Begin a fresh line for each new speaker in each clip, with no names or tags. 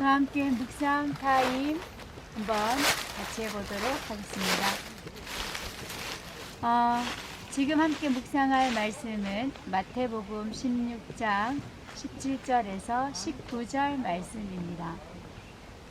저와 함께 묵상 타임 한번 같이 해보도록 하겠습니다. 어, 지금 함께 묵상할 말씀은 마태복음 16장 17절에서 19절 말씀입니다.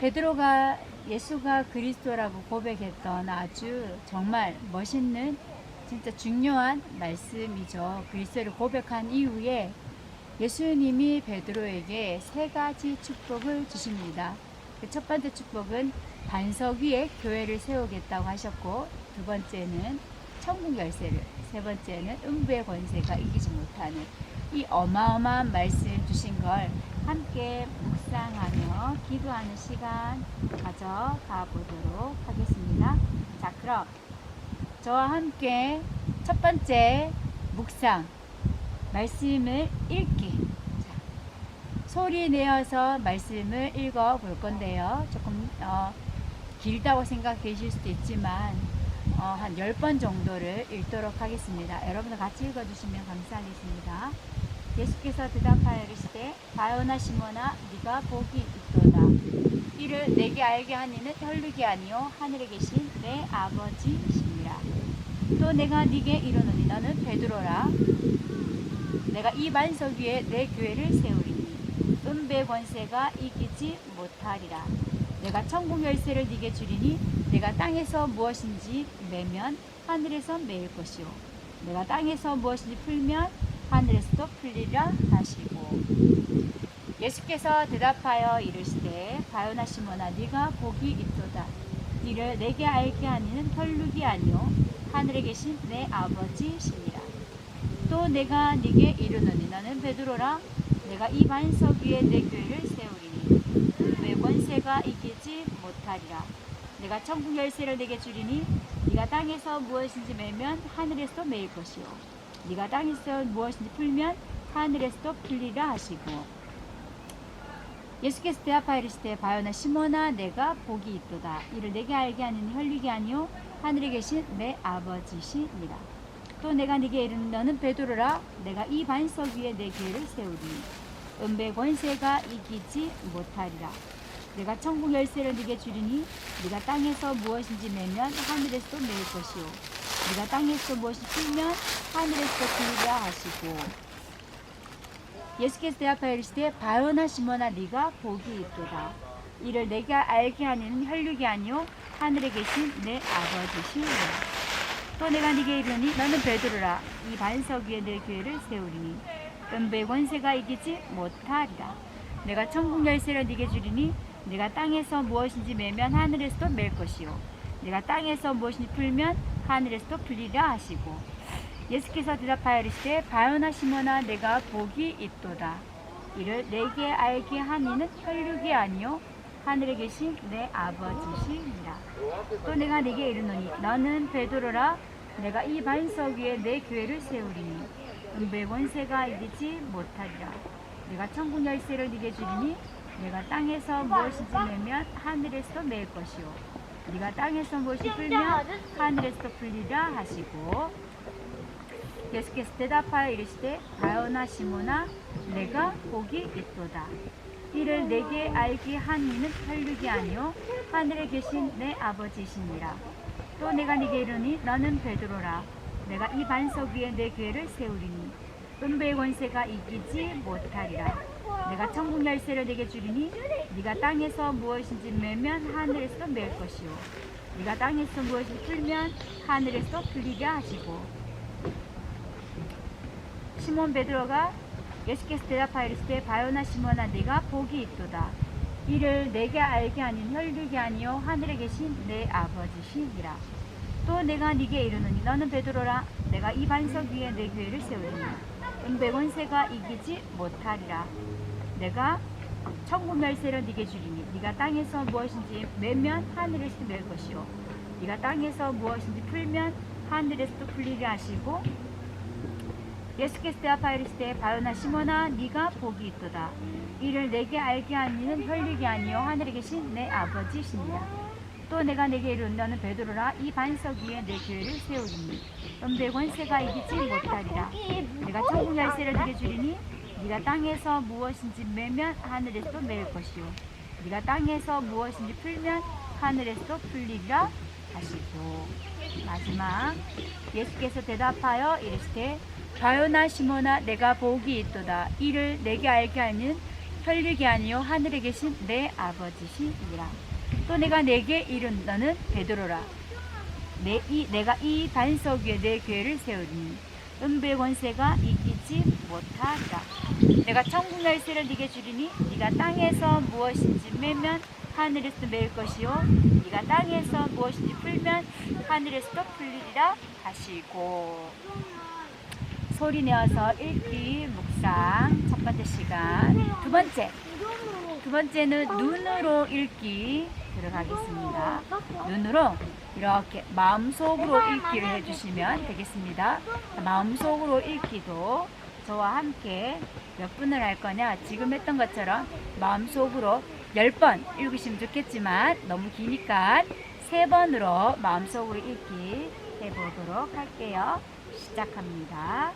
베드로가 예수가 그리스도라고 고백했던 아주 정말 멋있는 진짜 중요한 말씀이죠. 그리스도를 고백한 이후에 예수님이 베드로에게 세 가지 축복을 주십니다. 그 첫 번째 축복은 반석 위에 교회를 세우겠다고 하셨고 두 번째는 천국 열쇠를 세 번째는 음부의 권세가 이기지 못하는 이 어마어마한 말씀 주신 걸 함께 묵상하며 기도하는 시간 가져가 보도록 하겠습니다. 자, 그럼 저와 함께 첫 번째 묵상 말씀을 읽기. 자, 소리 내어서 말씀을 읽어 볼 건데요. 조금 어, 길다고 생각되실 수도 있지만 어, 한 10번 정도를 읽도록 하겠습니다. 여러분들 같이 읽어주시면 감사하겠습니다. 예수께서 대답하여 이르시되 바요나 시모나 네가 복이 있도다. 이를 내게 알게 하니는 혈육이 아니요 하늘에 계신 내 아버지시니라. 또 내가 네게 이르노니 너는 베드로라. 내가 이 반석 위에 내 교회를 세우리니 은배 권세가 이기지 못하리라. 내가 천국 열쇠를 네게 주리니 내가 땅에서 무엇인지 매면 하늘에서 매일 것이요 내가 땅에서 무엇인지 풀면 하늘에서도 풀리라 하시고. 예수께서 대답하여 이르시되 바요나 시모나 네가 복이 있도다. 이를 내게 알게 하니는 혈육이 아니요 하늘에 계신 내 아버지시니라 또 내가 네게 이르노니 너는 베드로라 내가 이 반석 위에 내 교회를 세우리니 내 권세가 이기지 못하리라. 내가 천국 열쇠를 내게 주리니 네가 땅에서 무엇인지 매면 하늘에서도 매일 것이요. 네가 땅에서 무엇인지 풀면 하늘에서도 풀리라 하시고. 예수께서 대답하여 이르시되 바요나 시모나 내가 복이 있도다. 이를 내게 알게 하는 혈육이 아니요 하늘에 계신 내 아버지시니라 또 내가 네게 이르는 너는 베드로라. 내가 이 반석 위에 내 교회를 세우리니 은배 권세가 이기지 못하리라. 내가 천국 열쇠를 네게 주리니 네가 땅에서 무엇인지 매면 하늘에서도 매일 것이요. 네가 땅에서 무엇이 풀면 하늘에서 풀리라 하시고. 예수께서 대답하여 이르시되 바요나 시모나 네가 복이 있도다. 이를 내가 알게 하는 혈육이 아니요 하늘에 계신 내 아버지시니라 또 내가 네게 이르니 너는 베드로라 이 반석 위에 내 교회를 세우리니 은배 권세가 이기지 못하리라. 내가 천국 열쇠를 네게 주리니 네가 땅에서 무엇인지 매면 하늘에서도 맬 것이요. 네가 땅에서 무엇인지 풀면 하늘에서도 풀리라 하시고. 예수께서 대답하여 이르시되 바요나 시모나 내가 복이 있도다. 이를 내게 알게 하니는 혈육이 아니요 하늘에 계신 내 아버지시니라 또 내가 네게 이르노니 너는 베드로라. 내가 이 반석 위에 내 교회를 세우리니 은배 권세가 이기지 못하리라. 내가 천국 열쇠를 네게 주리니 내가 땅에서 무엇이지 매면 하늘에서 맬 것이요. 네가 땅에서 무엇이 풀면 하늘에서 풀리라 하시고. 예수께서 대답하여 이르시되 바요나 시모나 내가 복이 있도다 이를 내게 알게 하니는 혈육이 아니요 하늘에 계신 내 아버지시니라 또 내가 네게 이르니 너는 베드로라. 내가 이 반석 위에 내 교회를 세우리니 은배의 권세가 이기지 못하리라. 내가 천국 열쇠를 내게 주리니 네가 땅에서 무엇인지 매면 하늘에서 맬 것이요. 네가 땅에서 무엇을 풀면 하늘에서 풀리게 하시고. 시몬 베드로가 예수께서 대답하여 이르시되 바요나 시몬아 네가 복이 있도다. 이를 내게 알게 하는 혈육이 아니요 하늘에 계신 내 아버지시니라. 또 내가 네게 이르노니 너는 베드로라. 내가 이 반석 위에 내 교회를 세우리니 은배 권세가 이기지 못하리라. 내가 천국 열쇠를 네게 주리니 네가 땅에서 무엇인지 매면 하늘에서 맬 것이요. 네가 땅에서 무엇인지 풀면 하늘에서도 풀리게 하시고 예수께서 대답하여 이르시되 바요나 시모나 네가 복이 있도다. 이를 내게 알게 하니는 혈육이 아니요 하늘에 계신 내 아버지시니라 또 내가 내게 이르는 너는 베드로라. 이 반석 위에 내 교회를 세우리니 은배 권세가 이기지 못하리라. 내가 천국 열쇠를 네게 주리니 네가 땅에서 무엇인지 매면 하늘에서도 매일 것이요. 네가 땅에서 무엇인지 풀면 하늘에서도 풀리리라 하시고. 마지막 예수께서 대답하여 이르시되 바요나 시모나 내가 복이 있도다. 이를 내게 알게 하면 혈육이 아니요 하늘에 계신 내 아버지시니라. 또 내가 내게 이른 너는 베드로라. 내 이, 내가 이 반석 위에 내 교회를 세우리니 은배 권세가 이기지 못하리라. 내가 천국 열쇠를 네게 주리니 네가 땅에서 무엇인지 매면 하늘에서 매일 것이요 네가 땅에서 무엇인지 풀면 하늘에서도 풀리리라 하시고 소리 내어서 읽기 묵상 첫 번째 시간 두 번째 두 번째는 눈으로 읽기 들어가겠습니다. 눈으로 이렇게 마음속으로 읽기를 해주시면 되겠습니다. 마음속으로 읽기도 저와 함께 몇 분을 할 거냐 지금 했던 것처럼 마음속으로 10번 읽으시면 좋겠지만 너무 기니까 세번으로 마음속으로 읽기 해보도록 할게요. 시작합니다.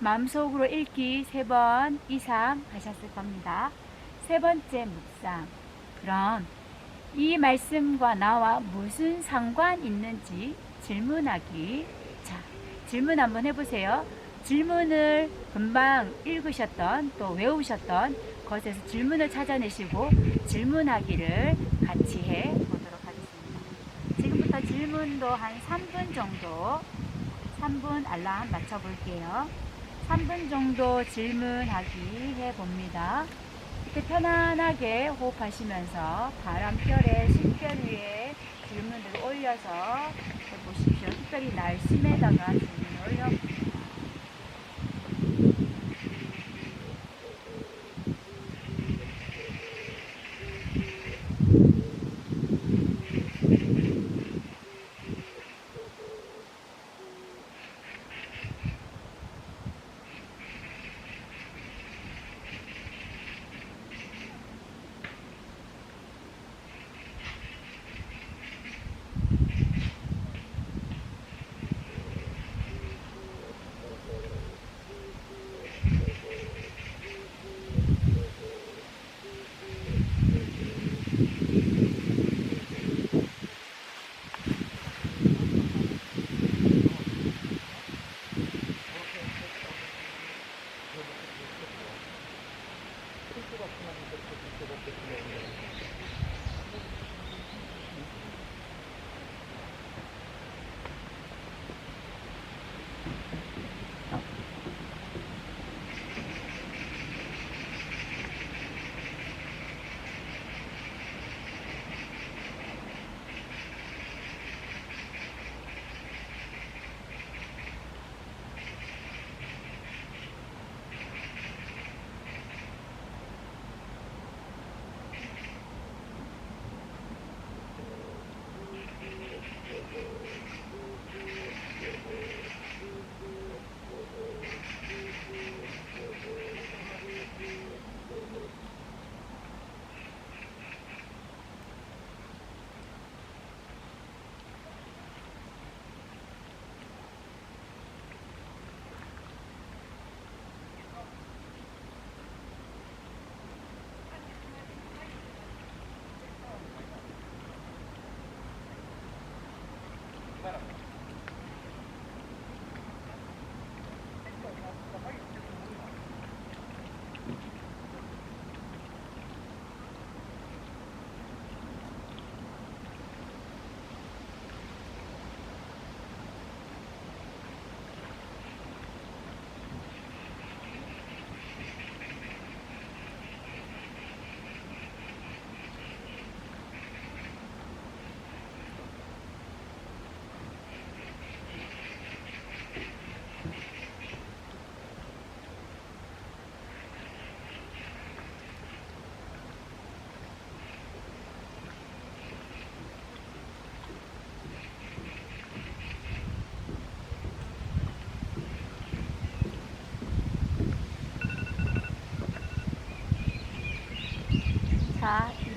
마음속으로 읽기 세 번 이상 하셨을 겁니다. 세 번째 묵상. 그럼 이 말씀과 나와 무슨 상관 있는지 질문하기. 자, 질문 한번 해보세요. 질문을 금방 읽으셨던 또 외우셨던 것에서 질문을 찾아내시고 질문하기를 같이 해 보도록 하겠습니다. 지금부터 질문도 한 3분 정도 3분 알람 맞춰 볼게요. 3분 정도 질문하기 해봅니다. 이렇게 편안하게 호흡하시면서 바람결에 신결 위에 질문을 올려서 해보십시오. 특별히 날심에다가 질문을 올려봅니다.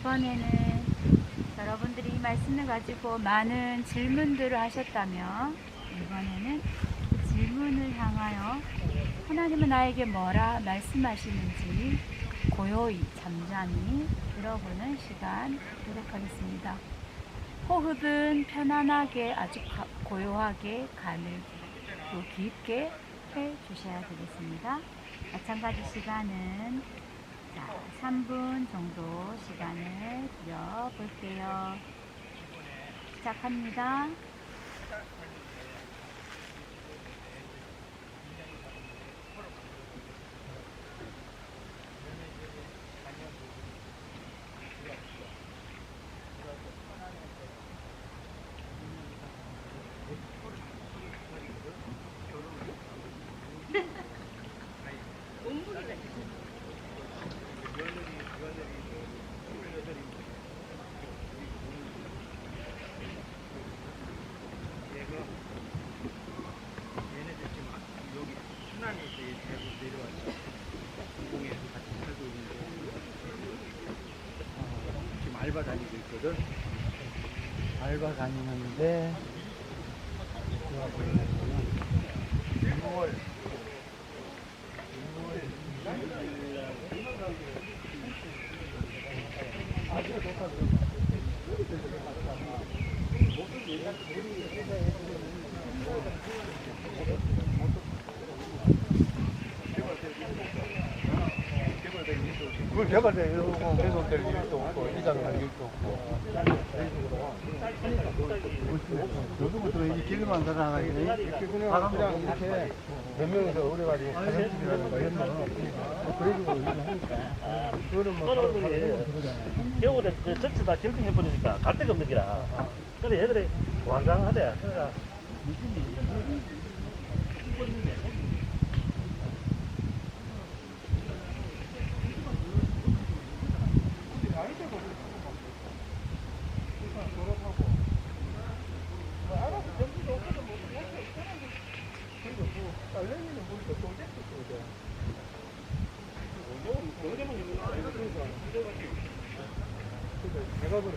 이번에는 여러분들이 이 말씀을 가지고 많은 질문들을 하셨다면 이번에는 그 질문을 향하여 하나님은 나에게 뭐라 말씀하시는지 고요히 잠잠히 들어보는 시간 갖도록 하겠습니다. 호흡은 편안하게 아주 가- 고요하게 또 깊게 해 주셔야 되겠습니다. 마찬가지 시간은 자, 3분 정도 시간을 들여 볼게요. 시작합니다.
얘네들 지금 여기 순환에서 대구 내려와서 공공에서 같이 살고 있는데 어, 지금 알바 다니고 있거든. 알바 다니는데
그걸 개발돼. 이러고 계속 될 일도 없고 이장할 일도 없고. 요즘부터 이 길만 들어가기 사람장 이렇게 몇 명이서 오래가지고 가정집이라든가 이런 거는 그래가지고 일을 하니까. 그거는 뭐 바로 바로 그거잖아요.
겨울에 그 전체 다 결빙해버리니까 갈 데가 없는 기라. 그래 애들이 완강하대. 그러니까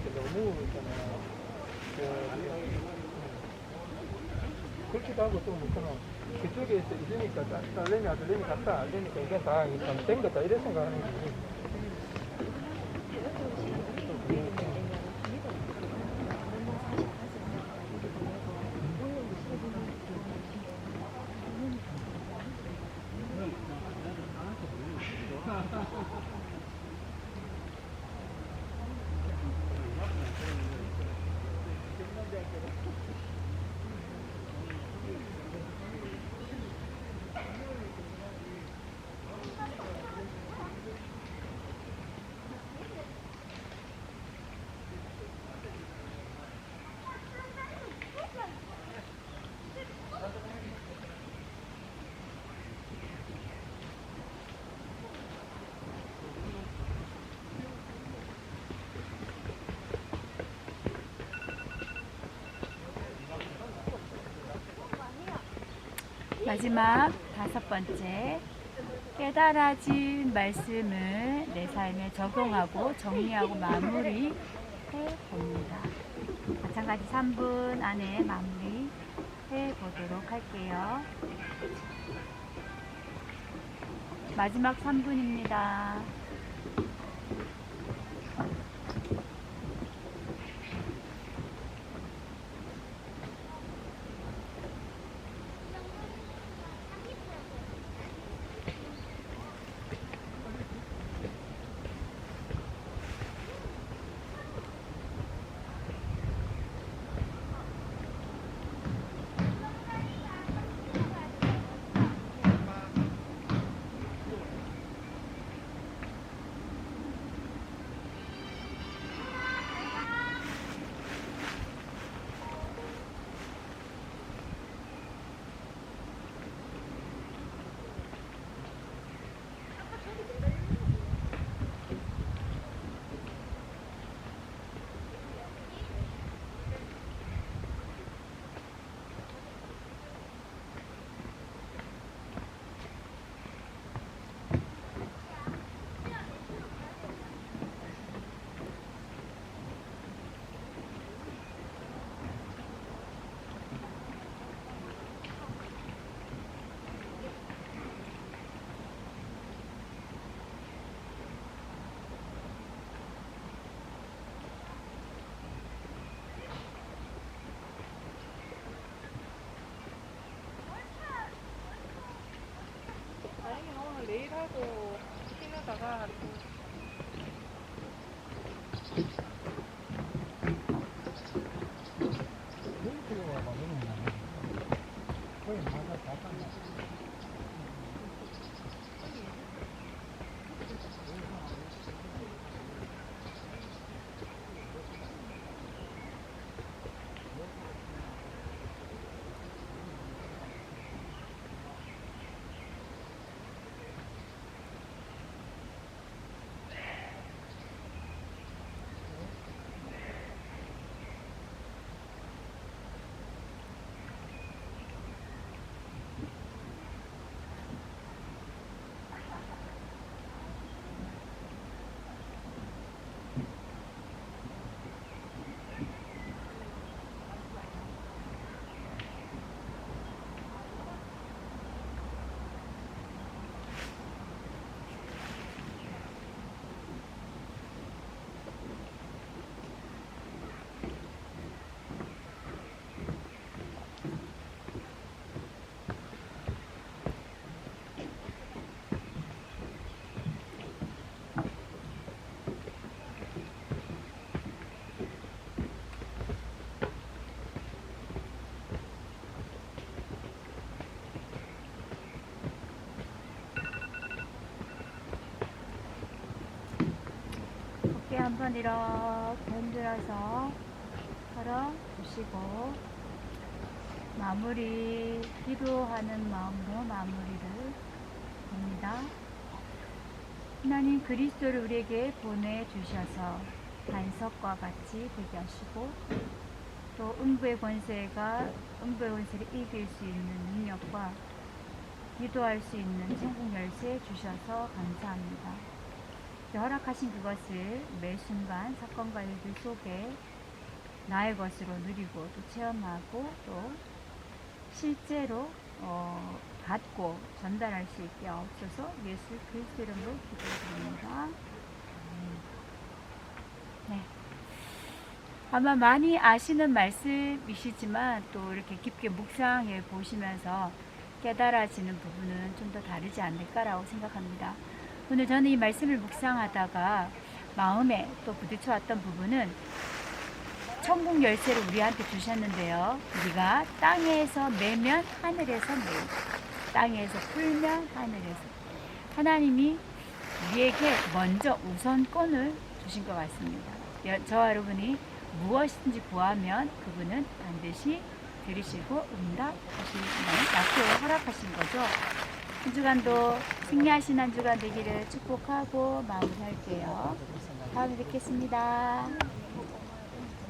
그렇게 너무 있잖아요. 그렇기도 하고 또 뭐그는 그쪽에 있- 있으니까 딸- 딸내미 아들내미 같다. 알려니까 이게 다 땡겼다. 이래 생각하는 거지
마지막 다섯 번째 깨달아진 말씀을 내 삶에 적용하고 정리하고 마무리해 봅니다. 마찬가지 3분 안에 마무리해 보도록 할게요. 마지막 3분입니다.
내일 하고 피우다가 또
한번 이렇게 흔들어서 걸어 주시고 마무리 기도하는 마음으로 마무리를 합니다. 하나님 그리스도를 우리에게 보내주셔서 반석과 같이 되게 하시고 또 음부의 권세가 음부의 권세를 이길 수 있는 능력과 기도할 수 있는 천국 열쇠 주셔서 감사합니다. 허락하신 그것을 매 순간 사건과 일들 속에 나의 것으로 누리고 또 체험하고 또 실제로 어, 받고 전달할 수 있게 없어서 예수 그리스도 이름으로 기도드립니다. 네. 아마 많이 아시는 말씀이시지만 또 이렇게 깊게 묵상해 보시면서 깨달아지는 부분은 좀 더 다르지 않을까라고 생각합니다. 오늘 저는 이 말씀을 묵상하다가 마음에 또 부딪혀왔던 부분은 천국 열쇠를 우리한테 주셨는데요. 우리가 땅에서 매면 하늘에서 매고 땅에서 풀면 하늘에서 하나님이 우리에게 먼저 우선권을 주신 것 같습니다. 여- 저와 여러분이 무엇인지 구하면 그분은 반드시 들으시고 응답하시는 약속을 허락하신 거죠. 한 주간도 승리하신 한 주간 되기를 축복하고 마무리할게요. 다음에 뵙겠습니다.